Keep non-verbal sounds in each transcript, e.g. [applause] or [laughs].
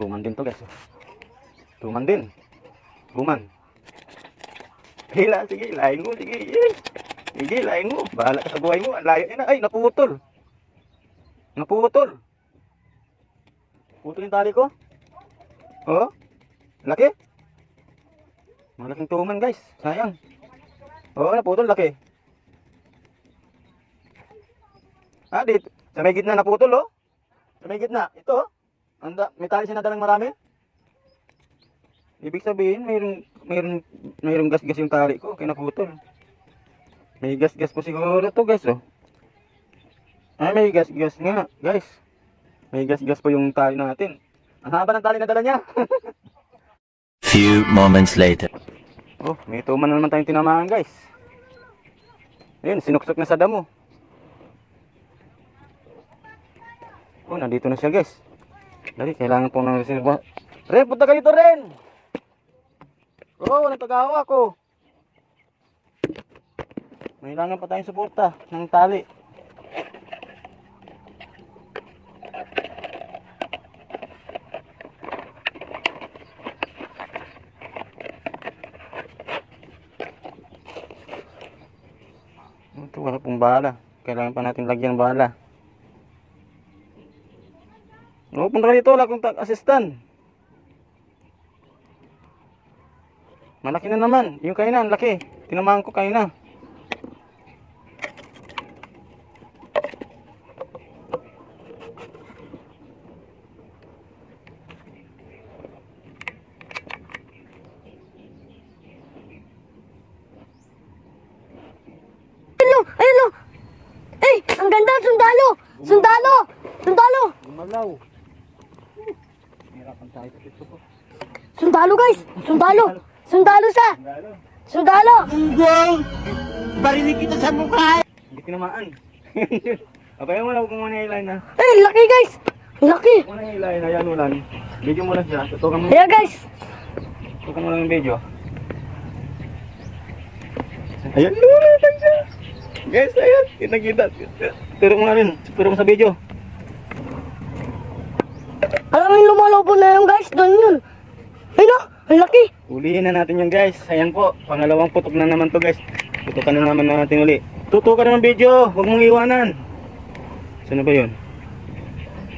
Tuman din to guys. Tuman din. Tuman. Hila, sige, lain mo, sige. Sige, lain mo. Bahala ka sa buhay mo. Layo na. Ay, naputol. Naputol. Putol yung tali ko. Oh, laki. Malaking tuman guys. Sayang. Oo, naputol, laki. Ah, dito. Sa may gitna naputol, oh. Sa may gitna. Ito, oh. Anda, may tali siya nadalang marami. Ibig sabihin, mayroong, mayroong, mayroong gas-gas yung tali ko, kaya naputol. May gas-gas po siguro to, guys, oh. Ah, may gas-gas nga, guys. May gas-gas po yung tali natin. Ang haba ng tali na dala niya. [laughs] Few moments later. Oh, may tuman na naman tayong tinamaan, guys. Ayun, sinuksok na sa damo. Oh, nandito na siya, guys. Dali, kailangan po ng reserva. Ren, punta ka dito, Ren! Oh, nagpagawa ko. Kailangan pa tayong suporta ng tali. Ito, wala pong bala. Kailangan pa natin lagyan bala. Oo, punta dito. Wala akong assistant. Malaki na naman. Yung kainan, laki. Tinamahan ko kaina. Ayun o, ayun o. Eh, ang ganda, sundalo. Sundalo. Sundalo. Gumalaw. Sa. Sundalo guys. Sundalo. Sundalo siya. Sundalo. Hindi tinamaan. Abay [laughs] mo lang kung muna ilan na. Eh, laki guys. Laki. Muna ilan na yan ulan. Video mo lang siya. Tutukan mo. Ayan guys. Tutukan mo lang yung video. Ayan, lumutang siya. Guys, ayan. Kita-kita. Turo mo na rin. Turo mo sa video. Alam yung lumalobo na yun guys. Doon yun. Ayun o, ang laki. Ulihin na natin yung guys. Ayan po. Pangalawang putok na naman to guys. Tutukan na naman natin uli. Tutukan na ng video. Huwag mong iwanan. Na ba yun?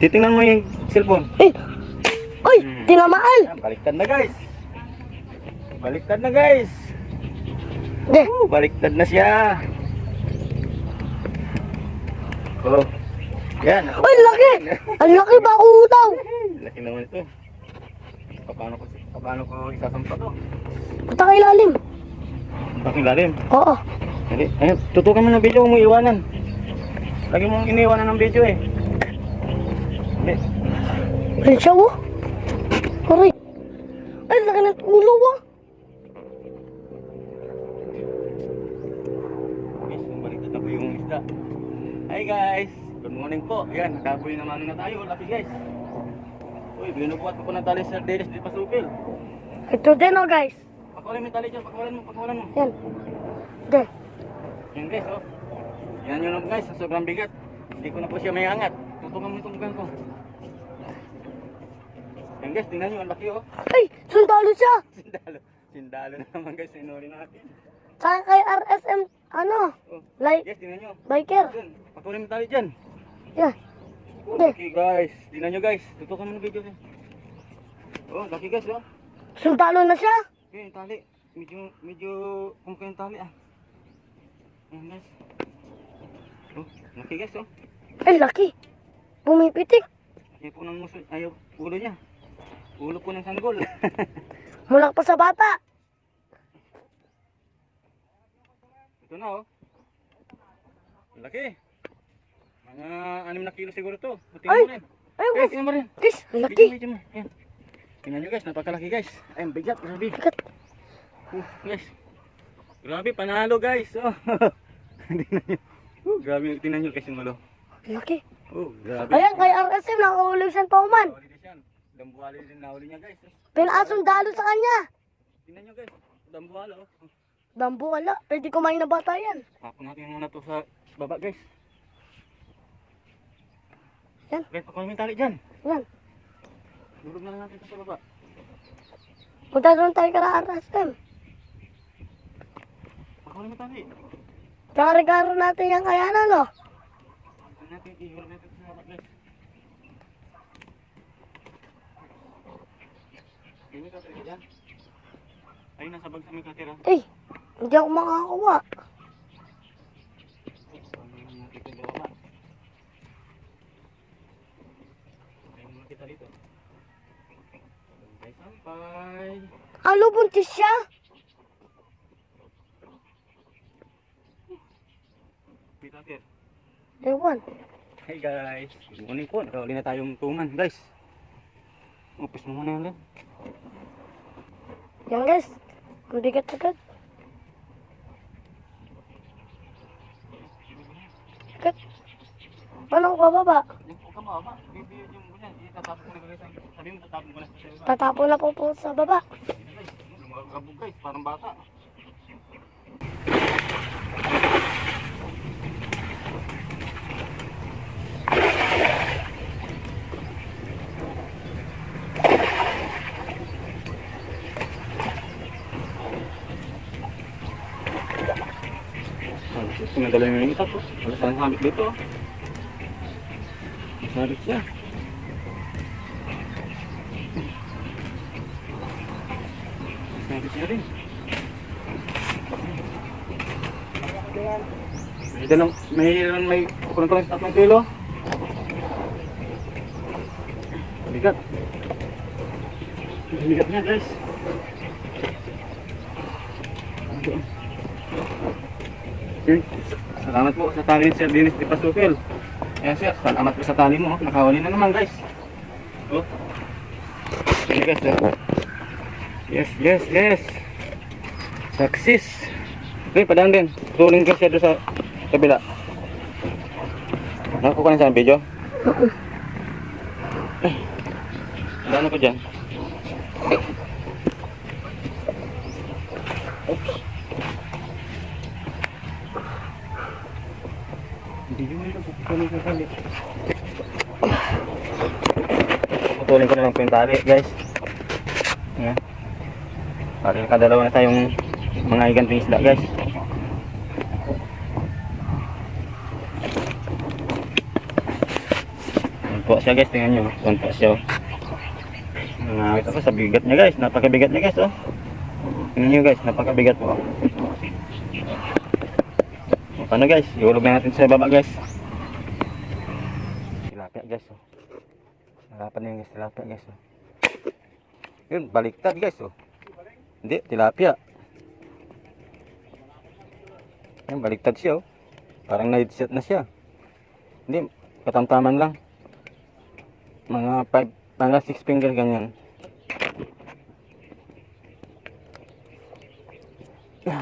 Titingnan mo yung cellphone. Eh. Uy, tinamaan. Ayan, baliktad na guys. Baliktad na guys. De. Uh, baliktad na siya. Oh. Yan. Uy, laki. [laughs] Ang laki ba daw. Laki naman ito. Paano ko, paano ko isasampa to? Punta ka ilalim. Bakit lalim? Oo. Dali. Ayun, tutukan mo ng video kung mo iwanan. Lagi mong iniwanan ng video eh. Hindi. Ayun siya oh. Aray. Ay, laki ng ulo oh. Hi guys! Good morning po. Ayan, nakaboy naman na tayo. Laki guys. Uy, binubuhat ko po ng tali sa Dennis di Pasupil. Ito din oh guys. Pakawalan mo yung tali dyan. Pakawalan mo, pakawalan mo. Yan. De. Yan guys, oh. Yan yun guys, sobrang bigat. Hindi ko na po siya may angat. Tutungan mo itong bukan ko. Yan guys, tingnan nyo, ang laki oh. Ay, sundalo siya. [laughs] Sindalo na naman guys, sinuli natin. Saka kay RSM, ano, Oh. like, Guys, tingnan nyo. biker. Patuloy mo tali dyan. Yan. Oh, laki guys. Tingnan nyo guys. Tutukan mo ng video niya. Oh, laki guys oh. Sundalo na siya. Yung tali. Medyo, medyo, kumukha yung tali ah. Yan guys. Oh, laki guys oh. Ay, laki. Pumipitik. Ayaw po ng muso, ayaw ulo niya. Ulo po ng sanggol. [laughs] Mula pa sa bata. Ito na oh. Laki. Mga anim na kilo siguro to. Tingnan Ay! mo rin. Ay, Guys, guys. mo rin. Guys, ang laki. video mo. Yan. Tingnan nyo guys, napakalaki guys. Ay, ang bigat, grabe. Bigat. Uh, guys. Grabe, panalo guys. Oh. [laughs] tingnan nyo. Uh, grabe, tingnan nyo guys yung ulo. Laki. Oh, grabe. Ayan, kay RSM, nakahulog siyang pauman. Din siya. Dambuhali din nahuli niya guys. Pinasundalo sa kanya. Tingnan nyo guys. Dambuhalo. Oh. Dambu, wala. Pwede kumain na bata yan. Ako natin muna to sa baba guys. Yan. Pakuha mo yung tali dyan. Yan. Durog na lang natin sa baba. Punta doon tayo kala RSM. Pakunin mo tali. Kare-karo natin yung kayanan, no? Ano natin, ihulog natin sa baba guys. Hindi ka talaga dyan. Ay, nasa bag sa may katira. Eh, hindi ako makakuha. Paano natin ito sa baba? Tayo muna kita dito. Sampay, sampay. Alo, buntis siya. Kita, Tir. Ewan. Hey guys, good morning po. Nakahuli na tayong tuman guys. Upis mo muna yan Len. Yan guys. Ang bigat agad. Bigat. Paano ko bababa? Itatapon ko na guys. Tatapo na po po sa baba. Lumagabog guys. Parang bata. Oh, ito nadala yung isa po. Wala habit dito. Sabit siya. Sabit siya rin. May dalang, may, may kurang-kurang sa tatlong kilo. Bigat. Bigat niya guys. Okay. Salamat po sa tali ni Sir Dennis Di Pasukil. Ayan sir, salamat po sa tali mo. oh. Nakahuli na naman guys. Oh. Sige guys. oh. Yes, yes, yes. Success. Okay, padang din. Rolling ka siya doon sa kabila. Nakukuha na sa video? Eh, Ano ko dyan? Oops. Hindi yun nila puputulin ko tali. Putulin ko na lang po yung tali, guys. Ayan. Para nakadalawa na tayong mga iganting isda, guys. Po siya, guys. Tingnan nyo. Po siya. oh. Nangangit ako sa bigat niya, guys. Napakabigat niya, guys. Oh. Tingnan nyo, guys. Napakabigat po. oh. O, Paano guys? Iulog na natin sa baba guys. Tilapia guys. Oh. Harapan na yung guys. Tilapia guys. Oh. Yun, baliktad guys. Oh. Hindi, tilapia. Yan, baliktad siya. Oh. Parang na-headset na siya. Hindi, katamtaman lang. Mga 5, mga 6 finger ganyan. [sighs]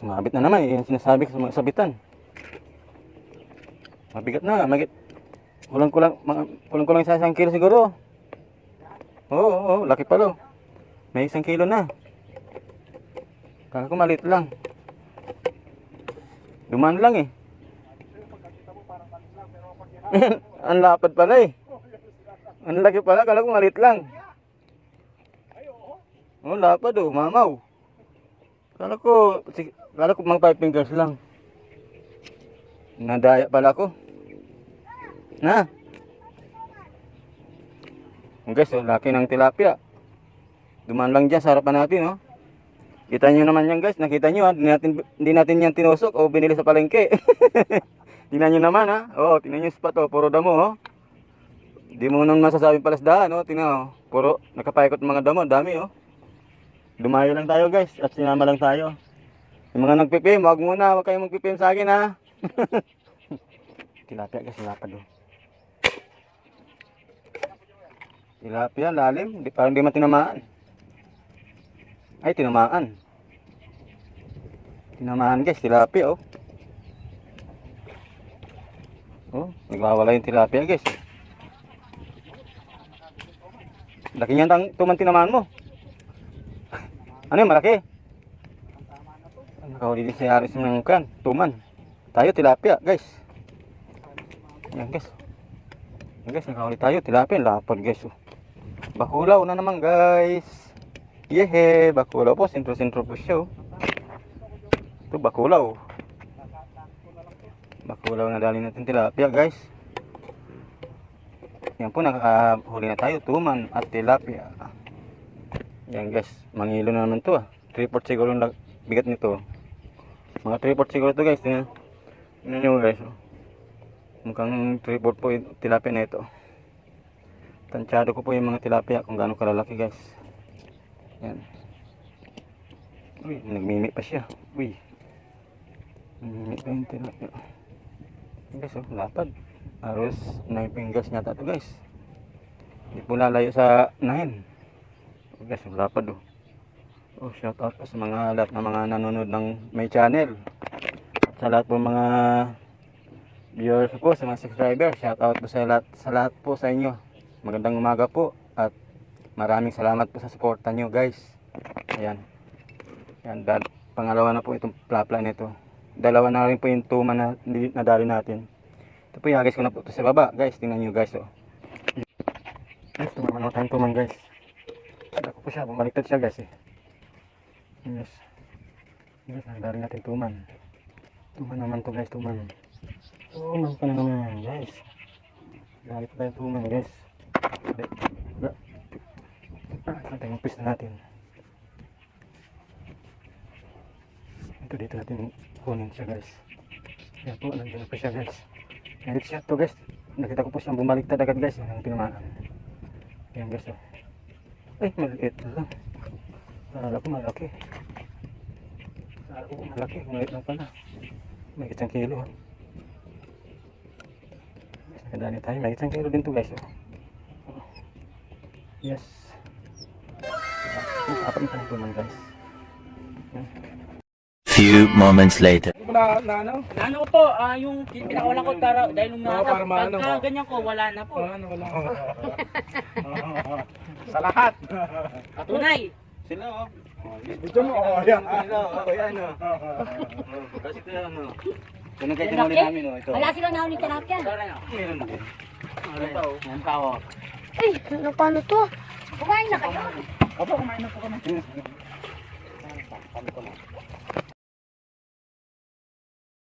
Sumabit na naman, yung sinasabi ko sa mga sabitan. Mabigat na, magit. Kulang kulang, mga, kulang kulang sa isang kilo siguro. Oo, oo, oo, laki pala. oh. May isang kilo na. Kala ko maliit lang. Dumaan lang eh. [laughs] Ang lapad pala eh. Ang laki pala, kala ko maliit lang. Oh, lapad oh, mamaw. Kala ko, kala ko mga 5 fingers lang. Nadaya pala ko. Na. Guys, oh, laki ng tilapia. Dumaan lang dyan sa harapan natin, oh. Kita nyo naman yan guys, nakita nyo ha, hindi natin, hindi natin yan tinusok o binili sa palengke. [laughs] tingnan nyo naman ha, oo, tingnan nyo yung spot oh, puro damo oh. Hindi mo nang masasabing palasdahan, oh, tingnan oh, puro nakapaikot mga damo, dami oh. Dumayo lang tayo guys at sinama lang tayo. Yung mga nagpipim, wag muna, wag kayong magpipim sa akin ha. [laughs] Tilapia guys, lapad oh. Tilapia, lalim, di, parang di man. Ay, tinamaan. Tinamaan guys, tilapia oh. Oh, nagwawala yung tilapia guys. Laki niyan tang tuman tinamaan mo. Ano yung malaki? Nakahuli din si Aris ng kan, tuman. Tayo tilapia, guys. Yan, guys. Guys, nakahuli tayo. Tilapia, lapad guys. Oh. Bakulaw na naman guys. Yehe, bakulaw po. Sentro-sentro po siya. oh. Ito, bakulaw. Bakulaw na dali natin tilapia guys. Yan po, nakahuli na tayo. Tuman at tilapia. Yan guys, mangilo na naman to ah. 3-4 siguro yung bigat nito. Mga 3-4 siguro to guys. Tingnan, tingnan nyo guys. Oh. Mukhang 3-4 po yung tilapia na ito. Tansyado ko po yung mga tilapia kung gaano kalalaki guys. Yan. Uy, nagmimi pa siya. Uy. Nagmimi pa yung tilapia. Guys, oh, lapad. Halos 9 fingers nyata to guys. Hindi po lalayo sa 9. Oh, guys, ang lapad oh. Oh, shout out sa mga lahat ng mga nanonood ng my channel. At sa lahat po mga viewers po, sa mga subscribers, shout out po sa lahat, sa lahat po sa inyo. Magandang umaga po at maraming salamat po sa suporta nyo guys. Ayan. Ayan, dal pangalawa na po itong plapla nito. Dalawa na rin po yung tuma na nadali natin. Ito po yung hagis ko na po ito sa baba. Guys, tingnan nyo guys oh. Guys, tumaman mo tayong tuman guys. Ako po siya, bumaliktad siya guys eh. Yes. Guys, nagdari natin tuman. Tuman naman to guys, tuman. Tuman pa na naman guys. Dali pa tayong tuman guys. Dali. Tayo mag na natin? Ito dito natin kunin siya guys. Yan po, nandiyan pa siya guys. Edit siya to guys. Nakita ko po siyang bumaliktad agad guys. Ang tinamaan. Yan guys oh. Ay, maliit lang. Akala ko malaki. Akala ko malaki. Maliit lang pala. May isang kilo. Guys, nakadani tayo. May isang kilo din to guys. Oh. Yes. Yung apat na tayo naman guys. Few moments later. na, na ano? Ano ko po, ah, yung pinakawalan ko tara, dahil nung Oo, para maano pagka ko. ganyan ko, wala na po. ano, wala. Sa lahat. Patunay. Sila oh. Video mo, oh, yan. Sila oh. Yan oh. Kasi ito yan oh. Ito na kayo tinuli namin oh. Ito. Wala silang nahuli tilapia. Tara na. Meron din. Yan pa oh. Ay, ano paano to? Kumain na kayo. Opo, kumain na po kami. Ano ko na?